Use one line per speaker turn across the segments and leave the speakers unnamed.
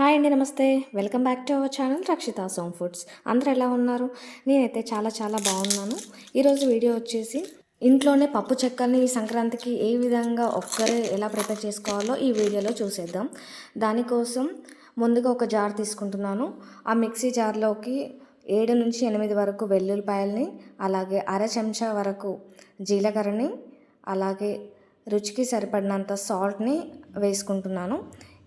Hi అండి నమస్తే. Welcome back to our channel Rakshita Som foods. అందరూ ఎలా ఉన్నారు? నేనైతే చాలా చాలా బాగున్నాను. ఈరోజు వీడియో వచ్చేసి ఇంట్లోనే పప్పు చెక్కల్ని ఈ సంక్రాంతికి ఏ విధంగా ఒక్కరే ఎలా ప్రిపేర్ చేసుకోవాలో ఈ వీడియోలో చూసేద్దాం. దానికోసం ముందుగా ఒక జార్ తీసుకుంటున్నాను. ఆ మిక్సీ జార్లోకి ఏడు నుంచి ఎనిమిది వరకు వెల్లుల్లిపాయల్ని అలాగే అర చెంచా వరకు జీలకర్రని అలాగే రుచికి సరిపడినంత సాల్ట్ని వేసుకుంటున్నాను.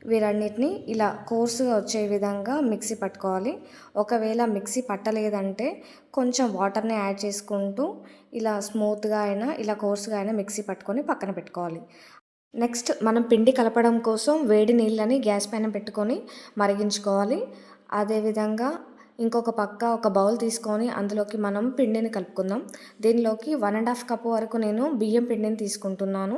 వీరన్నిటిని ఇలా కోర్సుగా వచ్చే విధంగా మిక్సీ పట్టుకోవాలి. ఒకవేళ మిక్సీ పట్టలేదంటే కొంచెం వాటర్ని యాడ్ చేసుకుంటూ ఇలా స్మూత్గా అయినా ఇలా కోర్సుగా అయినా మిక్సీ పట్టుకొని పక్కన పెట్టుకోవాలి. నెక్స్ట్ మనం పిండి కలపడం కోసం వేడి నీళ్ళని గ్యాస్ పైన పెట్టుకొని మరిగించుకోవాలి. అదేవిధంగా ఇంకొక పక్క ఒక బౌల్ తీసుకొని అందులోకి మనం పిండిని కలుపుకుందాం. దీనిలోకి వన్ అండ్ హాఫ్ కప్ వరకు నేను బియ్యం పిండిని తీసుకుంటున్నాను.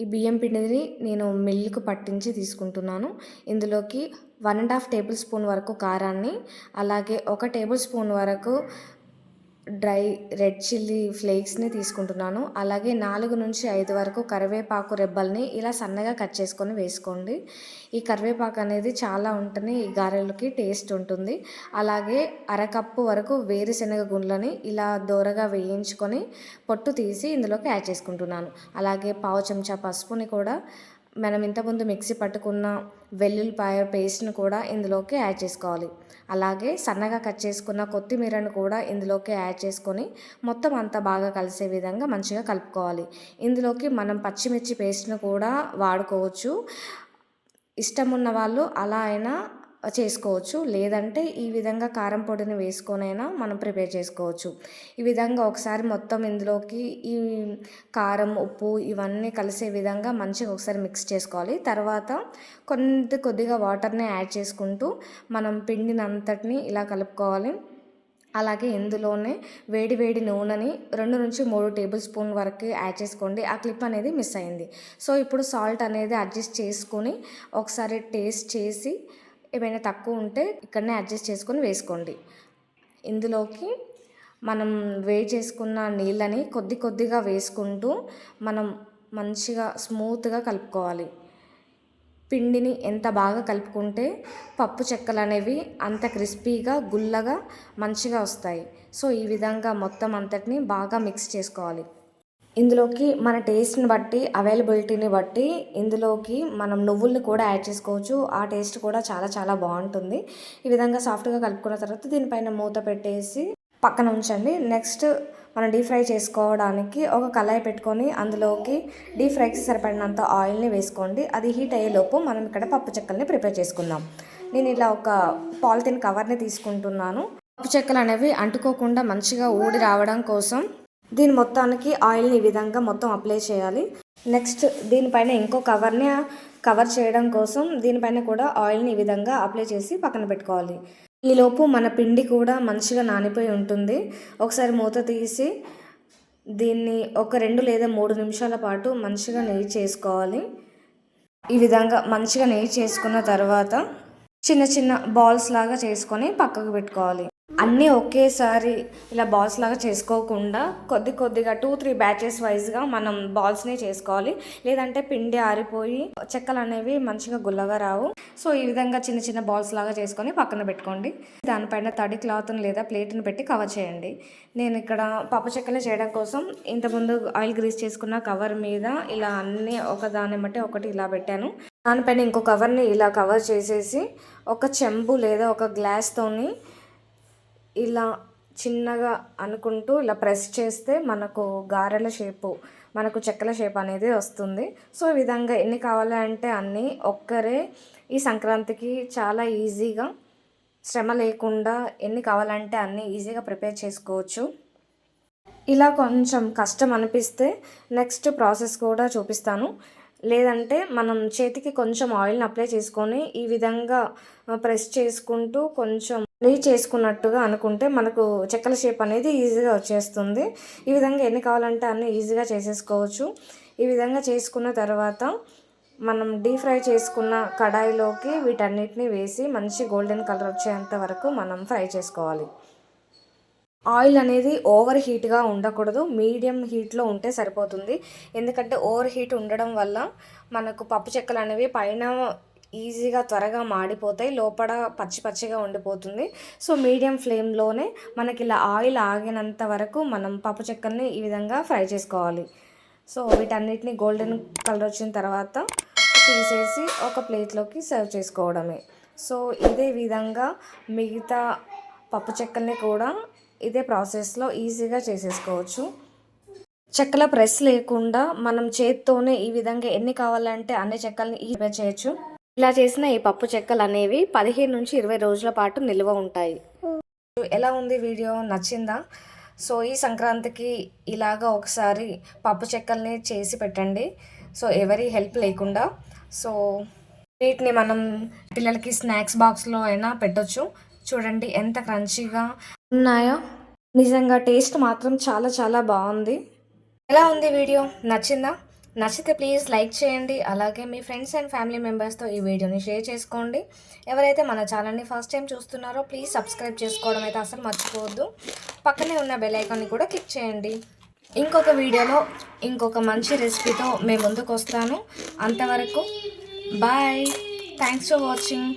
ఈ బియ్యం పిండిని నేను మిల్లుకు పట్టించి తీసుకుంటున్నాను. ఇందులోకి one and half table spoon వరకు కారాన్ని అలాగే ఒక టేబుల్ స్పూన్ వరకు డ్రై రెడ్ చిల్లీ ఫ్లేక్స్ని తీసుకుంటున్నాను. అలాగే నాలుగు నుంచి ఐదు వరకు కరివేపాకు రెబ్బల్ని ఇలా సన్నగా కట్ చేసుకొని వేసుకోండి. ఈ కరివేపాకు అనేది చాలా ఉంటుంది ఈ గారెలకి టేస్ట్ ఉంటుంది. అలాగే అరకప్పు వరకు వేరుశనగ గుండ్లని ఇలా దోరగా వేయించుకొని పొట్టు తీసి ఇందులోకి యాడ్ చేసుకుంటున్నాను. అలాగే పావు చెంచా పసుపుని కూడా మనం ఇంతకుముందు మిక్సీ పట్టుకున్న వెల్లుల్లిపాయ పేస్ట్ని కూడా ఇందులోకి యాడ్ చేసుకోవాలి. అలాగే సన్నగా కట్ చేసుకున్న కొత్తిమీరను కూడా ఇందులోకి యాడ్ చేసుకొని మొత్తం అంతా బాగా కలిసే విధంగా మంచిగా కలుపుకోవాలి. ఇందులోకి మనం పచ్చిమిర్చి పేస్ట్ను కూడా వాడుకోవచ్చు. ఇష్టం ఉన్న వాళ్ళు అలా అయినా చేసుకోవచ్చు. లేదంటే ఈ విధంగా కారం పొడిని వేసుకొనైనా మనం ప్రిపేర్ చేసుకోవచ్చు. ఈ విధంగా ఒకసారి మొత్తం ఇందులోకి ఈ కారం ఉప్పు ఇవన్నీ కలిసే విధంగా మంచిగా ఒకసారి మిక్స్ చేసుకోవాలి. తర్వాత కొంత కొద్దిగా వాటర్ని యాడ్ చేసుకుంటూ మనం పిండినంతటిని ఇలా కలుపుకోవాలి. అలాగే ఇందులోనే వేడి వేడి నూనెని రెండు నుంచి మూడు టేబుల్ స్పూన్ వరకు యాడ్ చేసుకోండి. ఆ క్లిప్ అనేది మిస్ అయింది. సో ఇప్పుడు సాల్ట్ అనేది అడ్జస్ట్ చేసుకొని ఒకసారి టేస్ట్ చేసి ఏమైనా తక్కువ ఉంటే ఇక్కడనే అడ్జస్ట్ చేసుకొని వేసుకోండి. ఇందులోకి మనం వేడి చేసుకున్న నీళ్ళని కొద్ది కొద్దిగా వేసుకుంటూ మనం మంచిగా స్మూత్గా కలుపుకోవాలి. పిండిని ఎంత బాగా కలుపుకుంటే పప్పు చెక్కలు అనేవి అంత క్రిస్పీగా గుల్లగా మంచిగా వస్తాయి. సో ఈ విధంగా మొత్తం అంతటిని బాగా మిక్స్ చేసుకోవాలి. ఇందులోకి మన టేస్ట్ని బట్టి అవైలబిలిటీని బట్టి ఇందులోకి మనం నువ్వుల్ని కూడా యాడ్ చేసుకోవచ్చు. ఆ టేస్ట్ కూడా చాలా చాలా బాగుంటుంది. ఈ విధంగా సాఫ్ట్గా కలుపుకున్న తర్వాత దీనిపైన మూత పెట్టేసి పక్కన ఉంచండి. నెక్స్ట్ మనం డీప్ ఫ్రై చేసుకోవడానికి ఒక కళాయి పెట్టుకొని అందులోకి డీప్ ఫ్రైకి సరిపడినంత ఆయిల్ని వేసుకోండి. అది హీట్ అయ్యేలోపు మనం ఇక్కడ పప్పు చెక్కల్ని ప్రిపేర్ చేసుకుందాం. నేను ఇలా ఒక పాలిథిన్ కవర్ని తీసుకుంటున్నాను. పప్పు చెక్కలు అనేవి అంటుకోకుండా మంచిగా ఊడి రావడం కోసం దీని మొత్తానికి ఆయిల్ని ఈ విధంగా మొత్తం అప్లై చేయాలి. నెక్స్ట్ దీనిపైన ఇంకో కవర్ని కవర్ చేయడం కోసం దీనిపైన కూడా ఆయిల్ని ఈ విధంగా అప్లై చేసి పక్కన పెట్టుకోవాలి. ఈలోపు మన పిండి కూడా మంచిగా నానిపోయి ఉంటుంది. ఒకసారి మూత తీసి దీన్ని ఒక రెండు లేదా మూడు నిమిషాల పాటు మంచిగా నెయ్యి చేసుకోవాలి. ఈ విధంగా మంచిగా నెయ్యి చేసుకున్న తర్వాత చిన్న చిన్న బాల్స్ లాగా చేసుకొని పక్కకు పెట్టుకోవాలి. అన్నీ ఒకేసారి ఇలా బాల్స్ లాగా చేసుకోకుండా కొద్ది కొద్దిగా టూ త్రీ బ్యాచెస్ వైజ్గా మనం బాల్స్ని చేసుకోవాలి. లేదంటే పిండి ఆరిపోయి చెక్కలు అనేవి మంచిగా గుల్లగా రావు. సో ఈ విధంగా చిన్న చిన్న బాల్స్ లాగా చేసుకొని పక్కన పెట్టుకోండి. దానిపైన తడి క్లాత్ని లేదా ప్లేట్ని పెట్టి కవర్ చేయండి. నేను ఇక్కడ పప్పు చెక్కలు చేయడం కోసం ఇంతకుముందు ఆయిల్ గ్రీస్ చేసుకున్న కవర్ మీద ఇలా అన్నీ ఒక దాన్ని బట్టి ఒకటి ఇలా పెట్టాను. దానిపైన ఇంకో కవర్ని ఇలా కవర్ చేసేసి ఒక చెంబు లేదా ఒక గ్లాస్తోని ఇలా చిన్నగా అనుకుంటూ ఇలా ప్రెస్ చేస్తే మనకు గారెల షేపు మనకు చెక్కల షేప్ అనేది వస్తుంది. సో ఈ విధంగా ఎన్ని కావాలంటే అన్నీ ఒక్కరే ఈ సంక్రాంతికి చాలా ఈజీగా శ్రమ లేకుండా ఎన్ని కావాలంటే అన్నీ ఈజీగా ప్రిపేర్ చేసుకోవచ్చు. ఇలా కొంచెం కష్టం అనిపిస్తే నెక్స్ట్ ప్రాసెస్ కూడా చూపిస్తాను. లేదంటే మనం చేతికి కొంచెం ఆయిల్ని అప్లై చేసుకొని ఈ విధంగా ప్రెస్ చేసుకుంటూ కొంచెం నెయ్యి చేసుకున్నట్టుగా అనుకుంటే మనకు చెక్కల షేప్ అనేది ఈజీగా వచ్చేస్తుంది. ఈ విధంగా ఎన్ని కావాలంటే అన్ని ఈజీగా చేసేసుకోవచ్చు. ఈ విధంగా చేసుకున్న తర్వాత మనం డీప్ ఫ్రై చేసుకున్న కడాయిలోకి వీటన్నిటిని వేసి మంచి గోల్డెన్ కలర్ వచ్చేంత వరకు మనం ఫ్రై చేసుకోవాలి. ఆయిల్ అనేది ఓవర్ హీట్గా ఉండకూడదు. మీడియం హీట్లో ఉంటే సరిపోతుంది. ఎందుకంటే ఓవర్ హీట్ ఉండడం వల్ల మనకు పప్పు చెక్కలు అనేవి పైన ఈజీగా త్వరగా మాడిపోతాయి. లోపల పచ్చి పచ్చిగా ఉండిపోతుంది. సో మీడియం ఫ్లేమ్లోనే మనకి ఇలా ఆయిల్ ఆగినంత వరకు మనం పప్పు చెక్కల్ని ఈ విధంగా ఫ్రై చేసుకోవాలి. సో వీటన్నిటిని గోల్డెన్ కలర్ వచ్చిన తర్వాత తీసేసి ఒక ప్లేట్లోకి సర్వ్ చేసుకోవడమే. సో ఇదే విధంగా మిగతా పప్పు చెక్కల్ని కూడా ఇదే ప్రాసెస్లో ఈజీగా చేసేసుకోవచ్చు. చెక్కల ప్రెస్ లేకుండా మనం చేత్తోనే ఈ విధంగా ఎన్ని కావాలంటే అన్ని చెక్కల్ని ఈ చేయొచ్చు. ఇలా చేసిన ఈ పప్పు చెక్కలు అనేవి పదిహేను నుంచి ఇరవై రోజుల పాటు నిల్వ ఉంటాయి. ఎలా ఉంది వీడియో? నచ్చిందా? సో ఈ సంక్రాంతికి ఇలాగా ఒకసారి పప్పు చెక్కల్ని చేసి పెట్టండి. సో ఎవరి హెల్ప్ లేకుండా. సో వీటిని మనం పిల్లలకి స్నాక్స్ బాక్స్లో అయినా పెట్టొచ్చు. చూడండి ఎంత క్రంచీగా ఉన్నాయో. నిజంగా టేస్ట్ మాత్రం చాలా చాలా బాగుంది. ఎలా ఉంది వీడియో? నచ్చిందా? నచ్చితే ప్లీజ్ లైక్ చేయండి. అలాగే మీ ఫ్రెండ్స్ అండ్ ఫ్యామిలీ మెంబర్స్తో ఈ వీడియోని షేర్ చేసుకోండి. ఎవరైతే మన ఛానల్ని ఫస్ట్ టైం చూస్తున్నారో ప్లీజ్ సబ్స్క్రైబ్ చేసుకోవడం అయితే అసలు మర్చిపోవద్దు. పక్కనే ఉన్న బెల్ ఐకాన్ని కూడా క్లిక్ చేయండి. ఇంకొక వీడియోలో ఇంకొక మంచి రెసిపీతో మేము ముందుకు వస్తాను. అంతవరకు బాయ్ థ్యాంక్స్ ఫర్ వాచింగ్